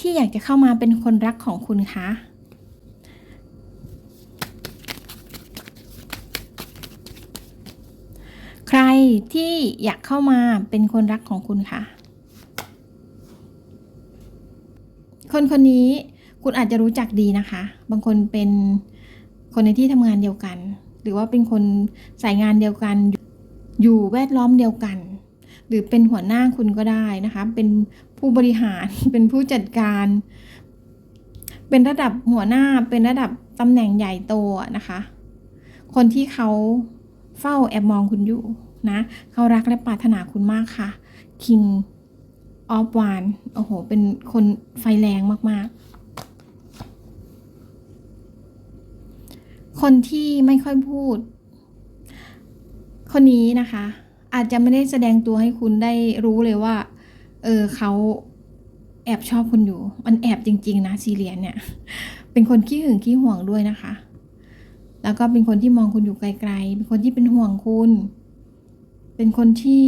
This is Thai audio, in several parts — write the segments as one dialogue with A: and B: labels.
A: ที่อยากจะเข้ามาเป็นคนรักของคุณคะใครที่อยากเข้ามาเป็นคนรักของคุณคะคนคนนี้คุณอาจจะรู้จักดีนะคะ บางคนเป็นคนในที่ทำงานเดียวกัน หรือว่าเป็นคนสายงานเดียวกัน อยู่แวดล้อมเดียวกัน หรือเป็นหัวหน้าคุณก็ได้นะคะ เป็น ผู้บริหารเป็นผู้จัดการ เป็นระดับหัวหน้าเป็นระดับตำแหน่งใหญ่โตนะคะ คนที่เขาเฝ้าแอบมองคุณอยู่นะเขารักและปรารถนาคุณมากค่ะ King of w a n โอ้โห เป็นคนไฟแรงมากๆ คนที่ไม่ค่อยพูด คนนี้นะคะ อาจจะไม่ได้แสดงตัวให้คุณได้รู้เลยว่า เออเขาแอบชอบคุณอยู่ มันแอบจริง ๆ นะซีเรียนเนี่ย เป็นคนขี้หึงขี้ห่วงด้วยนะคะ แล้วก็เป็นคนที่มองคุณอยู่ไกล ๆ เป็นคนที่เป็นห่วงคุณ เป็นคนที่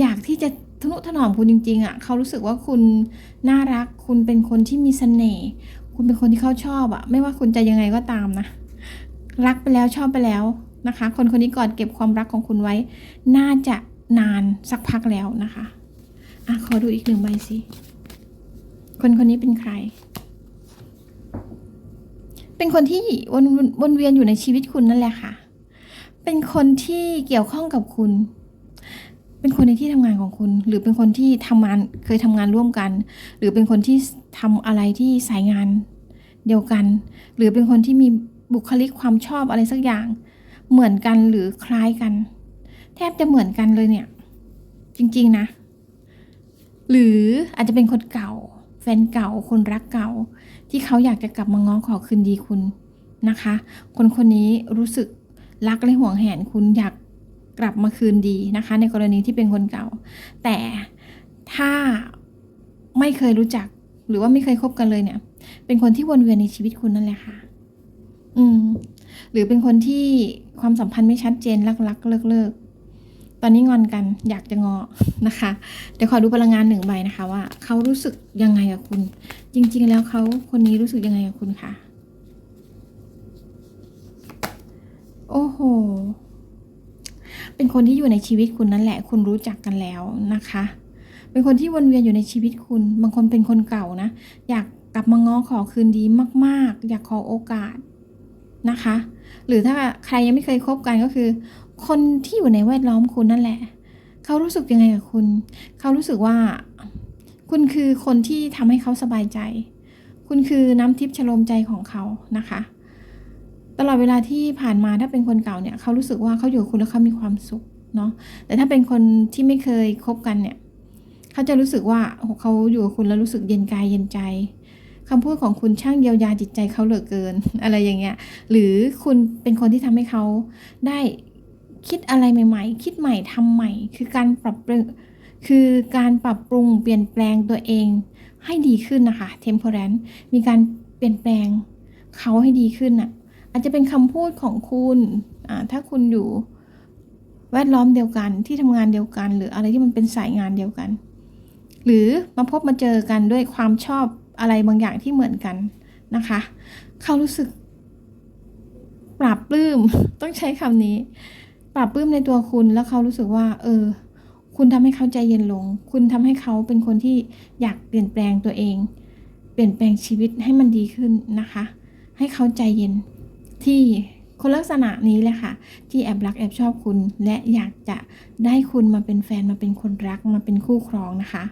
A: อยากที่จะทนุถนอมคุณจริง ๆอะ่ะ เขารู้สึกว่าคุณน่ารัก คุณเป็นคนที่มีเสน่ห์ คุณเป็นคนที่เขาชอบอะ่ะ ไม่ว่าคุณจะยังไงก็ตามนะ รักไปแล้วชอบไปแล้วนะคะ คนคนนี้กอดเก็บความรักของคุณไว้ น่าจะนานสักพักแล้วนะคะ อะขอดูอีกหนึ่งใบสิคนคนนี้เป็นใคร เป็นคนที่วนวนเวียนอยู่ในชีวิตคุณนั่นแหละค่ะ เป็นคนที่เกี่ยวข้องกับคุณ เป็นคนในที่ทำงานของคุณ หรือเป็นคนที่ทำงานเคยทำงานร่วมกัน หรือเป็นคนที่ทำอะไรที่สายงานเดียวกัน หรือเป็นคนที่มีบุคลิกความชอบอะไรสักอย่าง เหมือนกันหรือคล้ายกัน แทบจะเหมือนกันเลยเนี่ย จริง ๆ นะ หรืออาจจะเป็นคนเก่า แฟนเก่าคนรักเก่า ที่เขาอยากจะกลับมาง้อขอคืนดีคุณนะคะ คนคนนี้รู้สึกรักและห่วงแหนคุณอยากกลับมาคืนดีนะคะ ในกรณีที่เป็นคนเก่า แต่ถ้าไม่เคยรู้จักหรือว่าไม่เคยคบกันเลยเนี่ย เป็นคนที่วนเวียนในชีวิตคุณนั่นแหละค่ะ อืม หรือเป็นคนที่ความสัมพันธ์ไม่ชัดเจนรักๆเลิกๆ ตอนนี้งอนกันอยากจะงอนะคะ เดี๋ยวขอดูพลังงานหนึ่งใบนะคะว่าเขารู้สึกยังไงกับคุณ จริง ๆ แล้วเขาคนนี้รู้สึกยังไงกับคุณคะโอ้โห เป็นคนที่อยู่ในชีวิตคุณนั่นแหละ คุณรู้จักกันแล้วนะคะ เป็นคนที่วนเวียนอยู่ในชีวิตคุณ บางคนเป็นคนเก่านะ อยากกลับมาง้อขอคืนดีมาก ๆ อยากขอโอกาสนะคะ หรือถ้าใครยังไม่เคยคบกันก็คือ คนที่อยู่ในแวดล้อมคุณนั่นแหละ เขารู้สึกยังไงกับคุณ เขารู้สึกว่า คุณคือคนที่ทำให้เขาสบายใจ คุณคือน้ำทิพย์ชโลมใจของเขานะคะ ตลอดเวลาที่ผ่านมาถ้าเป็นคนเก่าเนี่ยเขารู้สึกว่าเขาอยู่คุณแล้วเขามีความสุขเนาะ แต่ถ้าเป็นคนที่ไม่เคยคบกันเนี่ยเขาจะรู้สึกว่าเขาอยู่กับคุณแล้วรู้สึกเย็นกายเย็นใจคำพูดของคุณช่างเยียวยาจิตใจเขาเหลือเกิน อะไรอย่างเงี้ย หรือคุณเป็นคนที่ทำให้เขาได้ คิดอะไรใหม่ ๆ คิดใหม่ทำใหม่ คือการปรับปรุงคือการปรับปรุงเปลี่ยนแปลงตัวเองให้ดีขึ้นนะคะ temperance มีการเปลี่ยนแปลงเขาให้ดีขึ้นน่ะอาจจะเป็นคำพูดของคุณอ่าถ้าคุณอยู่แวดล้อมเดียวกันที่ทำงานเดียวกัน หรืออะไรที่มันเป็นสายงานเดียวกัน หรือมาพบมาเจอกันด้วยความชอบอะไรบางอย่างที่เหมือนกันนะคะ เขารู้สึกปราบปลื้มต้องใช้คำนี้ ปราบปลื้มในตัวคุณแล้วเขารู้สึกว่า เออ คุณทำให้เขาใจเย็นลง คุณทำให้เขาเป็นคนที่อยากเปลี่ยนแปลงตัวเอง เปลี่ยนแปลงชีวิตให้มันดีขึ้นนะคะ ให้เขาใจเย็นที่คนลักษณะนี้แหละค่ะ ที่แอบรักแอบชอบคุณ และอยากจะได้คุณมาเป็นแฟนมาเป็นคนรักมาเป็นคู่ครองนะคะ